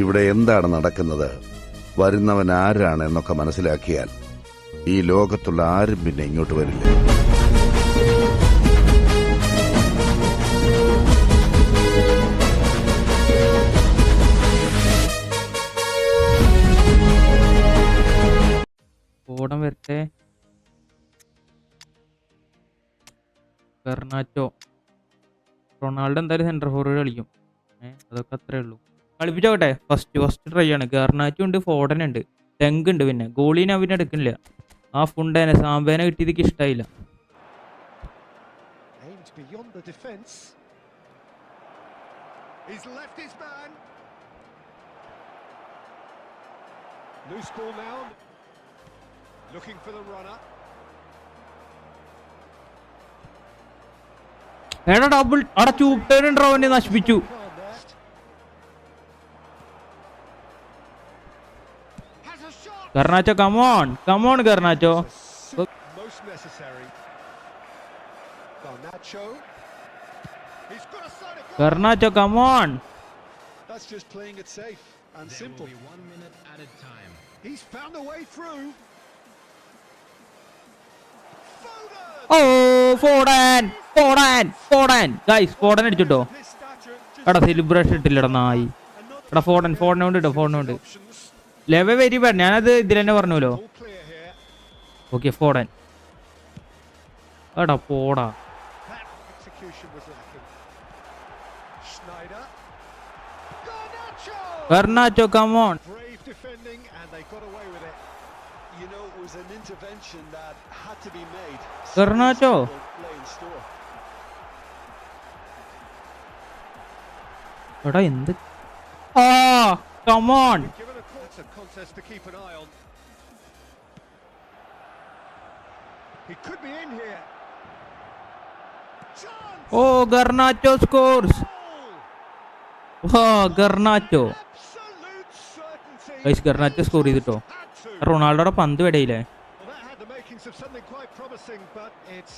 ഇവിടെ എന്താണ് നടക്കുന്നത്? വരുന്നവൻ ആരാണ് എന്നൊക്കെ മനസ്സിലാക്കിയാൽ ഈ ലോകത്തുള്ള ആരും പിന്നെ ഇങ്ങോട്ട് വരില്ല. റൊണാൾഡോ എന്തായാലും സെന്റർ ഫോർവേഡ് കളിക്കും. അതൊക്കെ അത്രേ ഉള്ളൂ. കളിപ്പിച്ചോട്ടെ. ഫസ്റ്റ് ഫസ്റ്റ് ട്രൈ ആണ്. ഗർണാറ്റും ഉണ്ട് ഫോഡൻ ഉണ്ട് ടെങ്ക് ഉണ്ട് പിന്നെ. ഗോളീനെ പിന്നെ എടുക്കുന്നില്ല. ആ ഫുണ്ടേനെ സാമ്പേനെ കിട്ടിയതിക്ക് ഇഷ്ടമായില്ല. Loose ball now. Looking for the runner. എടാ ഡബിൾ അവിടെ ചൂപ്പേനുണ്ടോ അവനെ നശിപ്പിച്ചു. Garnacho come on come on Garnacho Garnacho come on ടിച്ചിട്ടോ എടാ സെലിബ്രേഷൻ ഇട്ടില്ലടാ നായി. എടാ ഫോടൻ ഫോണിനുണ്ട് ഫോണിനുണ്ട് ലെവ വെരി ബാഡ് ഞാനത് ഇതിൽ തന്നെ പറഞ്ഞല്ലോ. ഓക്കെ ഫോടൻ എടാ പോടാ. Garnacho! come on. Brave defending and they got away with it. You know, it was an intervention that had to be made. Garnacho. എടാ എന്ത് ആ come on Given a contest to keep an eye on. He could be in here. Chance! Garnacho scores. Scores Garnacho. Guys Garnacho score ചെയ്തിട്ടോ. റൊണാൾഡോടെ പന്ത് വെടയില്ലേ it's!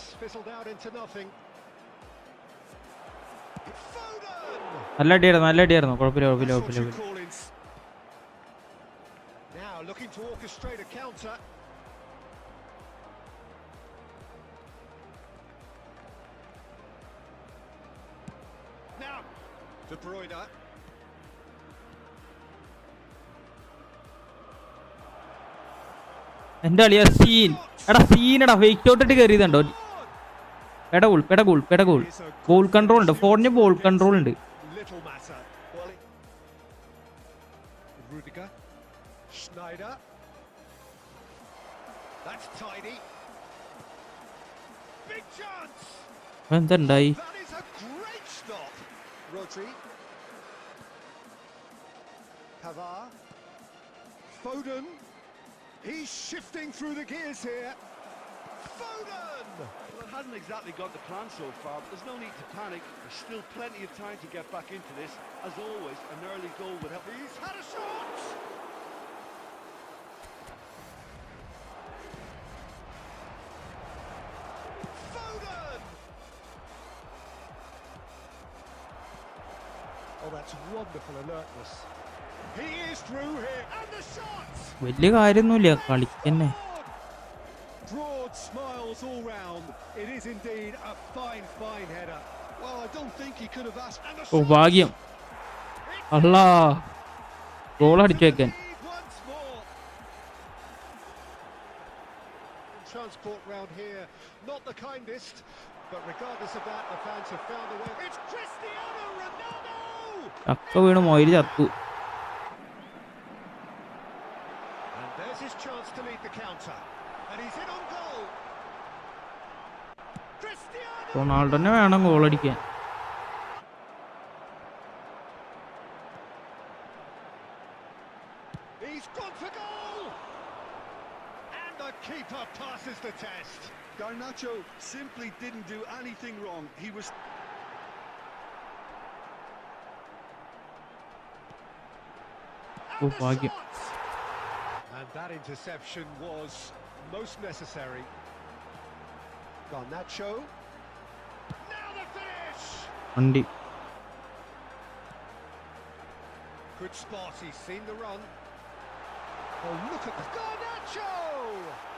നല്ല അടിയായിരുന്നു നല്ല അടിയായിരുന്നു കുഴപ്പമില്ല കുഴപ്പമില്ല കുഴപ്പമില്ല looking to orchestrate a counter. Now, De Bruyne. എന്റെ അളിയ സീൻ എടാ സീനടാ എടാ ഔട്ടിട്ട് കയറിയതുണ്ടോ പെടകൂൾ പെടകൂൾ പെടകൂൾ Here's a ബോൾ കൺട്രോൾ ഉണ്ട്. ഫോണിന് ബോൾ കൺട്രോൾ ഉണ്ട് Snyder. That's tidy. Big chance. Vẫn. That is a great stop. Rodri. Pavard. Foden. He's shifting through the gears here. Foden! Well, it hasn't exactly gone to plan so far, but there's no need to panic. There's still plenty of time to get back into this. As always, an early goal would help. He's had a shot! വലിയ കാര്യമൊന്നുമില്ല കളിക്കന്നെ Broad smiles all round. It is indeed a fine, fine header. Well, I don't think he could have asked. And the oh shot ഭാഗ്യം അല്ലാ goal അടിച്ചേക്കൻ Lead once more. Transport round here, not the kindest, but regardless of that, the fans have found a way. It's Cristiano Ronaldo! ചക്ക വീണ് മൊയില് ചത്തു And there's his chance to lead the counter. And he's in on goal. Cristiano! റൊണാൾഡോനെ വേണം goal അടിക്കാൻ He's gone for goal! And the keeper passes the test. Garnacho simply didn't do anything wrong. He was And that interception was most necessary. Garnacho. Now the finish. Andy. Good spot. He's seen the run. Oh, look at the Garnacho!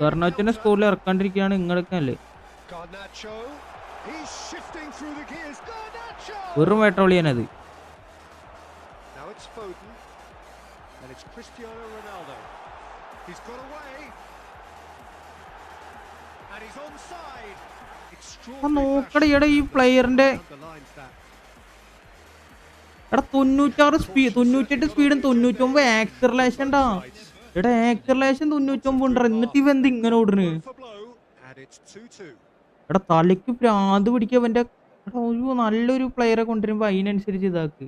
കർണാച്ചന സ്കോറിൽ ഇറക്കാണ്ടിരിക്കുകയാണ് നിങ്ങളൊക്കെ വെറും വേട്ടോളിയാണത് നോക്കടയുടെ ഈ പ്ലെയറിന്റെ എടാ തൊണ്ണൂറ്റാറ് speed തൊണ്ണൂറ്റെട്ട് സ്പീഡും തൊണ്ണൂറ്റൊമ്പത് acceleration ഉണ്ടാ എടാ ആക്സർലേഷൻ തൊണ്ണൂറ്റൊമ്പത് ഉണ്ടാ എന്നിട്ട് ഇവ എന്ത് ഇങ്ങനെ 2-2. എടാ തലയ്ക്ക് പ്രാന്ത് പിടിക്കുക എടാ ഒരു നല്ലൊരു പ്ലെയറെ കൊണ്ടുവരുമ്പോ അതിനനുസരിച്ച് ഇതാക്ക്.